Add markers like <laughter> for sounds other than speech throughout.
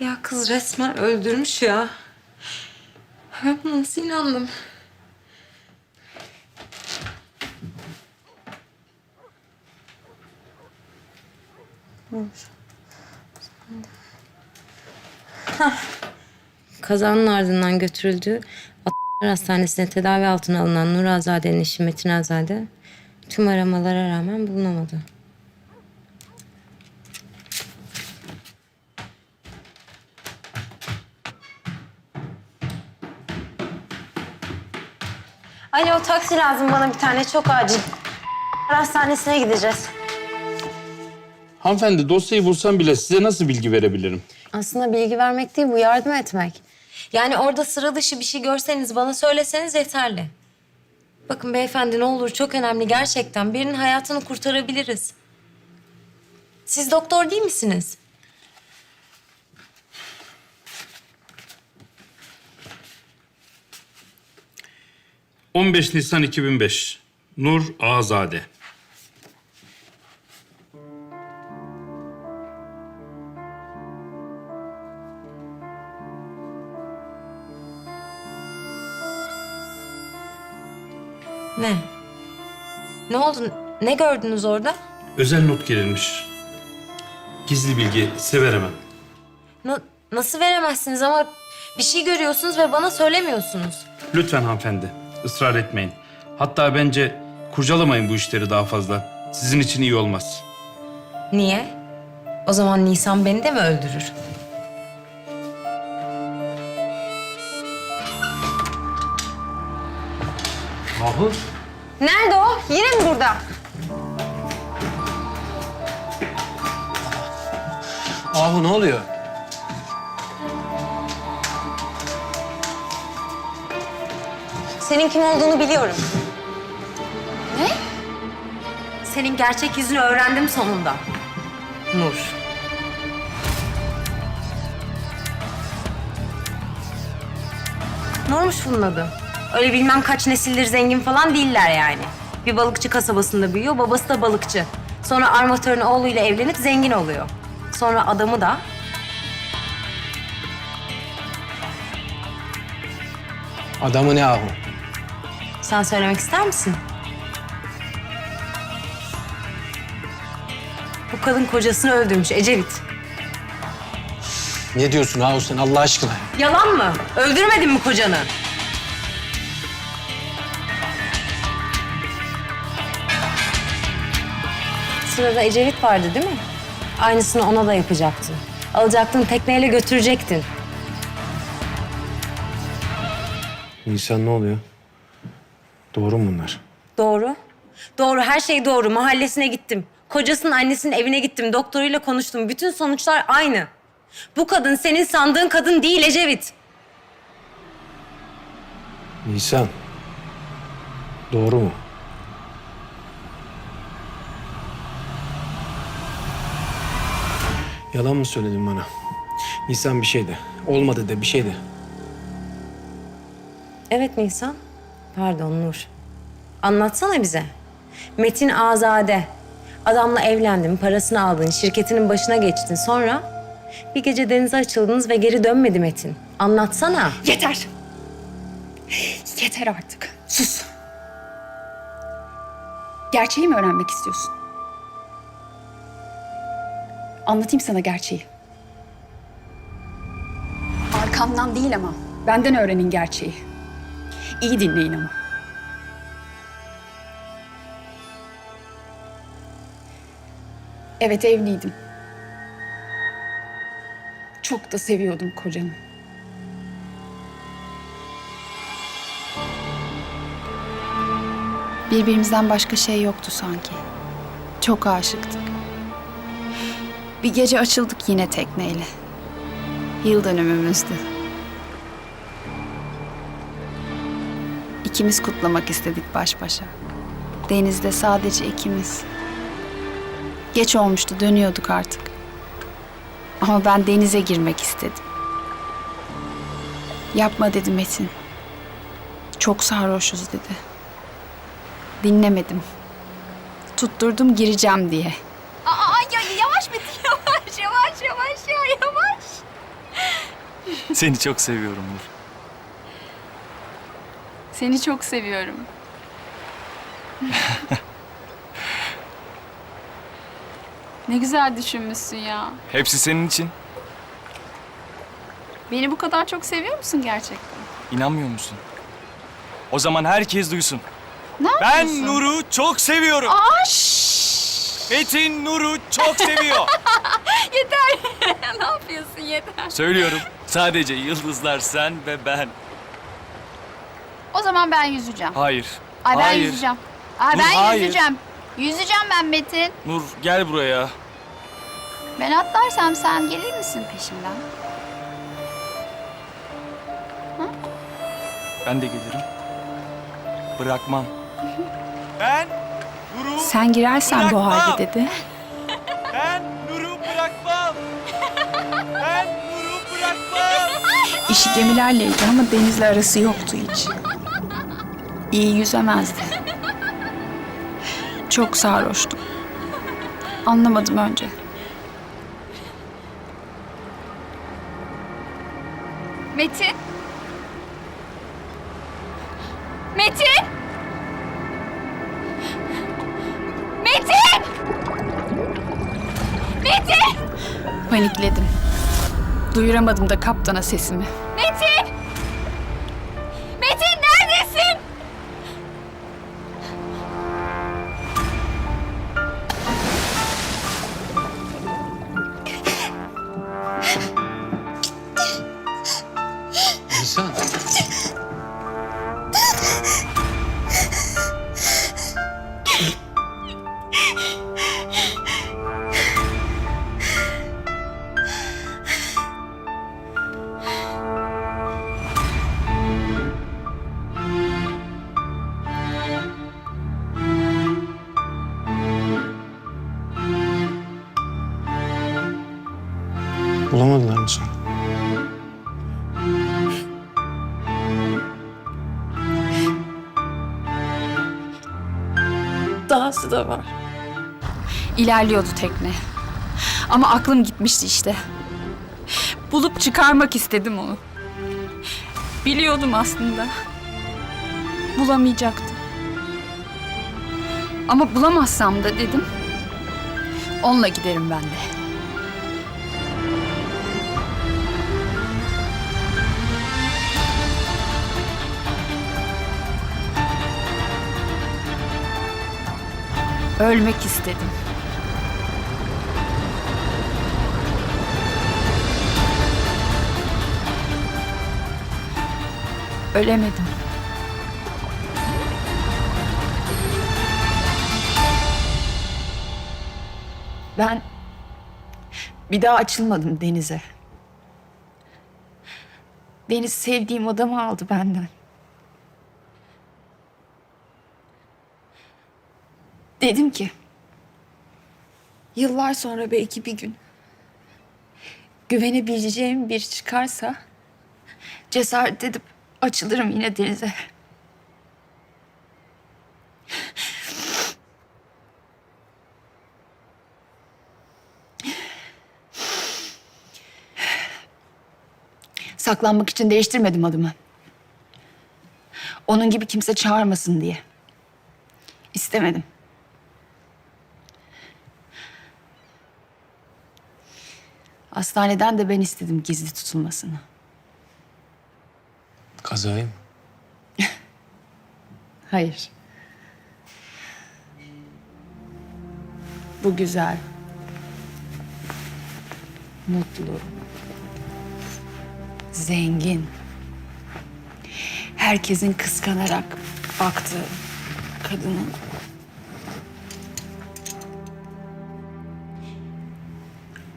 Ya kız resmen öldürmüş ya. Ben buna nasıl inandım? Kazanın ardından götürüldü. Atlar Hastanesi'ne tedavi altına alınan Nur Azade'nin eşi Metin Azade tüm aramalara rağmen bulunamadı. Alo taksi lazım bana bir tane çok acil. Hastanesine gideceğiz. Hanımefendi dosyayı bulsam bile size nasıl bilgi verebilirim? Aslında bilgi vermek değil bu yardım etmek. Yani orada sıra dışı bir şey görseniz bana söyleseniz yeterli. Bakın beyefendi ne olur çok önemli gerçekten. Birinin hayatını kurtarabiliriz. Siz doktor değil misiniz? — 15 Nisan 2005. Nur Azade. Ne? Ne oldu? Ne gördünüz orada? Özel not girilmiş. Gizli bilgi size veremem. Na- nasıl veremezsiniz ama bir şey görüyorsunuz ve bana söylemiyorsunuz. Lütfen hanımefendi ısrar etmeyin. Hatta bence kurcalamayın bu işleri daha fazla. Sizin için iyi olmaz. Niye? O zaman Nisan beni de mi öldürür? Ahu? Nerede o? Yine mi burada? Ahu ne oluyor? Senin kim olduğunu biliyorum. Ne? Senin gerçek yüzünü öğrendim sonunda. Nur. Nurmuş bunun adı. Öyle bilmem kaç nesildir zengin falan değiller yani. Bir balıkçı kasabasında büyüyor, babası da balıkçı. Sonra armatörün oğluyla evlenip zengin oluyor. Sonra adamı da Adamı ne Ahu? Sen söylemek ister misin? Bu kadın kocasını öldürmüş Ecevit. Ne diyorsun Ahu sen Allah aşkına? Yalan mı? Öldürmedin mi kocanı? Sırada Ecevit vardı değil mi? Aynısını ona da yapacaktın. Alacaktın tekneyle götürecektin. Nisan ne oluyor? Doğru mu bunlar? Doğru. Doğru, her şey doğru. Mahallesine gittim. Kocasının annesinin evine gittim. Doktoruyla konuştum. Bütün sonuçlar aynı. Bu kadın senin sandığın kadın değil Ecevit. Nisan. Doğru mu? Yalan mı söyledin bana? Nisan bir şey de. Olmadı de bir şey de. Evet Nisan. Pardon Nur. Anlatsana bize. Metin Azade. Adamla evlendin, parasını aldın, şirketinin başına geçtin. Sonra bir gece denize açıldınız ve geri dönmedi Metin. Anlatsana. Yeter. Yeter artık. Sus. Gerçeği mi öğrenmek istiyorsun? Anlatayım sana gerçeği. Arkamdan değil ama. Benden öğrenin gerçeği. İyi dinleyin ama. Evet evliydim. Çok da seviyordum kocamı. Birbirimizden başka şey yoktu sanki. Çok aşıktık. Bir gece açıldık yine tekneyle. Yıl dönümümüzdü. İkimiz kutlamak istedik baş başa. Denizde sadece ikimiz. Geç olmuştu, dönüyorduk artık. Ama ben denize girmek istedim. Yapma dedi Metin. Çok sarhoşuz dedi. Dinlemedim. Tutturdum gireceğim diye. Aa ya yavaş Metin yavaş yavaş yavaş ya yavaş. Seni çok seviyorum Nur. Seni çok seviyorum. <laughs> ne güzel düşünmüşsün ya. Hepsi senin için. Beni bu kadar çok seviyor musun gerçekten? İnanmıyor musun? O zaman herkes duysun. Ne Ben? Nur'u çok seviyorum. Aa, şşş! Metin Nur'u çok seviyor. <laughs> <laughs> ne yapıyorsun yeter. Söylüyorum. Sadece yıldızlar sen ve ben. O zaman ben yüzeceğim. Hayır. Ay ben hayır. yüzeceğim. Ay Nur, ben hayır. yüzeceğim. Yüzeceğim ben Metin. Nur gel buraya. Ben atlarsam sen gelir misin peşimden? Ben de gelirim. Bırakmam. <laughs> Ben Nur'u Sen girersen bu Bırakmam. halde dedi. <laughs> ben Nur'u bırakmam. Ben Nur'u bırakmam. İşi gemilerleydi ama denizle arası yoktu hiç. İyi yüzemezdi. Çok sarhoştum. Anlamadım önce. Metin? Metin? Metin! Metin! Panikledim. Duyuramadım da kaptana sesimi. Dahası da var. İlerliyordu tekne. Ama aklım gitmişti işte. Bulup çıkarmak istedim onu. Biliyordum aslında. Bulamayacaktım. Ama bulamazsam da dedim. Onunla giderim ben de. Ölmek istedim. Ölemedim. Ben bir daha açılmadım denize. Deniz sevdiğim adamı aldı benden. Dedim ki yıllar sonra belki bir gün güvenebileceğim bir çıkarsa cesaret edip açılırım yine denize. Saklanmak için değiştirmedim adımı. Onun gibi kimse çağırmasın diye. İstemedim. Hastaneden de ben istedim gizli tutulmasını. Kazayı mı? <laughs> Hayır. Bu güzel. Mutlu. Zengin. Herkesin kıskanarak baktığı kadının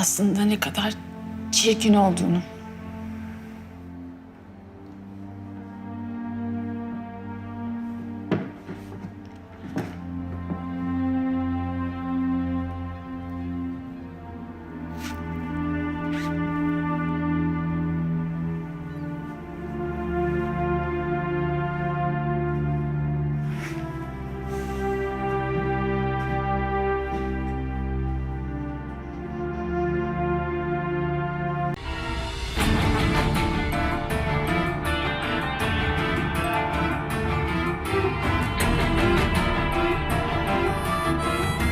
aslında ne kadar çirkin olduğunu